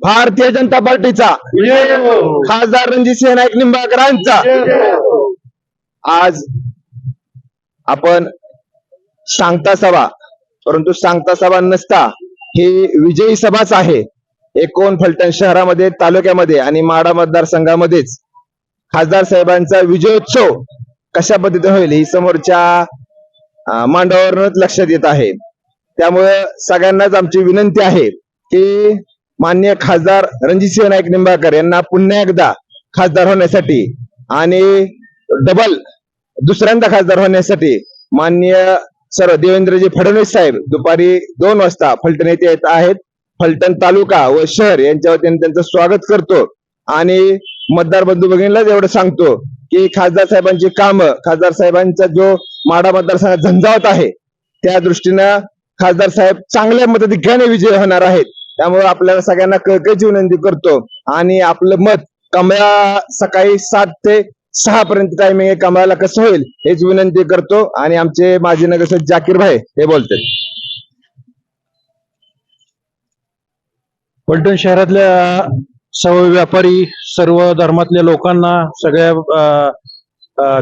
भारतीय जनता पार्टीचा. खासदार रणजितसिंह नाईक निंबाळकरांचा. आज आपण सांगता सभा परंतु सांगता सभा नसता ही विजयी सभाच आहे. एकोण फलटण शहरामध्ये तालुक्यामध्ये आणि माडा मतदारसंघामध्येच खासदार साहेबांचा विजयोत्सव कशा पद्धतीने होईल ही समोरच्या मांडावरूनच लक्षात येत आहे. त्यामुळे सगळ्यांनाच आमची विनंती आहे की मान्य खासदार रणजितसिंह नाईक निंबाळकर यांना पुन्हा एकदा खासदार होण्यासाठी आणि डबल दुसऱ्यांदा खासदार होण्यासाठी मान्य सर्व देवेंद्रजी फडणवीस साहेब दुपारी दोन वाजता फलटण येथे येत आहेत. फलटण तालुका व शहर यांच्या वतीने त्यांचं स्वागत करतो. आणि मतदार बंधू भगिनीला एवढं सांगतो की खासदार साहेबांची कामं खासदार साहेबांचा जो माडा मतदारसंघात झंझावत आहे त्या दृष्टीनं खासदार साहेब चांगल्या मदतीने विजय होणार आहेत. त्यामुळे आपल्याला सगळ्यांना कळकळीची विनंती करतो. आणि आपलं मत कमळा सकाळी सात ते सहा पर्यंत टायमिंग आहे कमळाला कसं होईल हेच विनंती करतो. आणि आमचे माजी नगरसेवक जाकीर भाई हे बोलतात. पलटण शहरातल्या सर्व व्यापारी सर्व धर्मातल्या लोकांना सगळ्या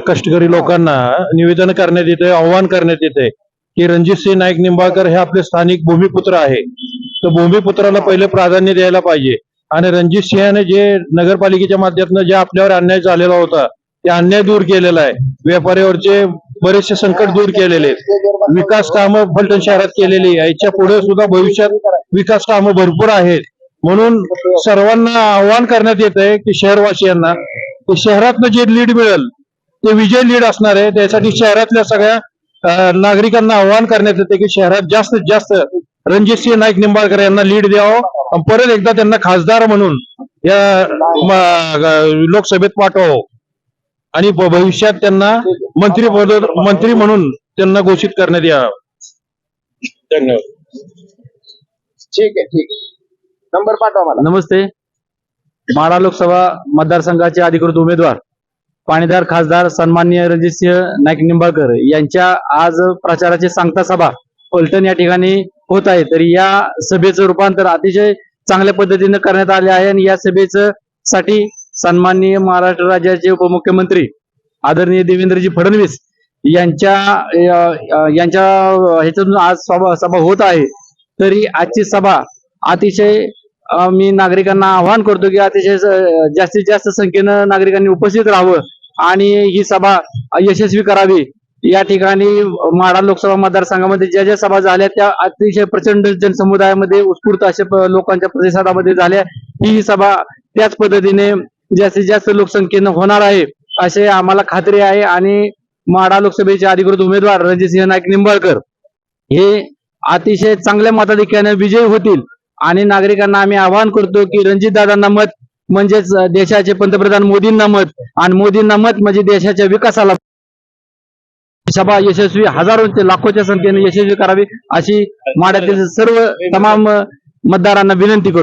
कष्टकरी लोकांना निवेदन करण्यात येते आव्हान करण्यात येते की रणजितसिंह नाईक निंबाळकर हे आपले स्थानिक भूमिपुत्र आहे. तर भूमिपुत्राला पहिले प्राधान्य द्यायला पाहिजे. आणि रणजित सिंहाने जे नगरपालिकेच्या माध्यमातून जे आपल्यावर अन्याय झालेला होता ते अन्याय दूर केलेला आहे. व्यापाऱ्यावरचे बरेचसे संकट दूर केलेले आहेत. विकास कामं फलटण शहरात केलेली आहे. याच्यापुढे सुद्धा भविष्यात विकास कामं भरपूर आहेत. म्हणून सर्वांना आव्हान करण्यात येत आहे की शहरवासियांना की शहरातनं जे लीड मिळेल ते विजय लीड असणार आहे. त्यासाठी शहरातल्या सगळ्या नागरिकांना आव्हान करण्यात येते की शहरात जास्तीत जास्त रणजितसिंह नाईक निंबाळकर यांना लीड द्यावं. आणि परत एकदा त्यांना खासदार म्हणून या लोकसभेत पाठवावं. आणि भविष्यात त्यांना मंत्री पद मंत्री म्हणून त्यांना घोषित करण्यात यावं. धन्यवाद. ठीक आहे ठीक नंबर पाठवा मला. नमस्ते. माढा लोकसभा मतदारसंघाचे अधिकृत उमेदवार पाणीदार खासदार सन्माननीय रणजितसिंह नाईक निंबाळकर यांच्या आज प्रचाराची सांगता सभा फलटण या ठिकाणी होत आहे. तर या सभेचं रूपांतर अतिशय चांगल्या पद्धतीने करण्यात आले आहे आणि या सभेचं साठी सन्माननीय महाराष्ट्र राज्याचे उपमुख्यमंत्री आदरणीय देवेंद्रजी फडणवीस यांच्या यांच्या ह्याच्यातून आज सभा सभा होत आहे. तरी आजची सभा अतिशय मी नागरिकांना आवाहन करतो की अतिशय जास्तीत जास्त संख्येनं नागरिकांनी उपस्थित राहावं आणि ही सभा यशस्वी करावी. या ठिकाणी माढा लोकसभा मतदारसंघामध्ये ज्या ज्या सभा झाल्या त्या अतिशय प्रचंड जनसमुदायामध्ये उत्स्फूर्त अशा लोकांच्या प्रतिसादामध्ये झाल्या. ही सभा त्याच पद्धतीने जास्तीत जास्त लोकसंख्येनं होणार आहे असे आम्हाला खात्री आहे. आणि माढा लोकसभेचे अधिकृत उमेदवार रणजितसिंह नाईक निंबाळकर हे अतिशय चांगल्या मताधिक्याने विजयी होतील. आणि नागरिकांना आम्ही आवाहन करतो की रणजित दादांना मत म्हणजेच देशाचे पंतप्रधान मोदींना मत. आणि मोदींना मत म्हणजे देशाच्या विकासाला सभा यशस्वी हजारोंचे लाखोच्या संख्येने यशस्वी करावी अशी माड्यातील सर्व तमाम मतदारांना विनंती करतो.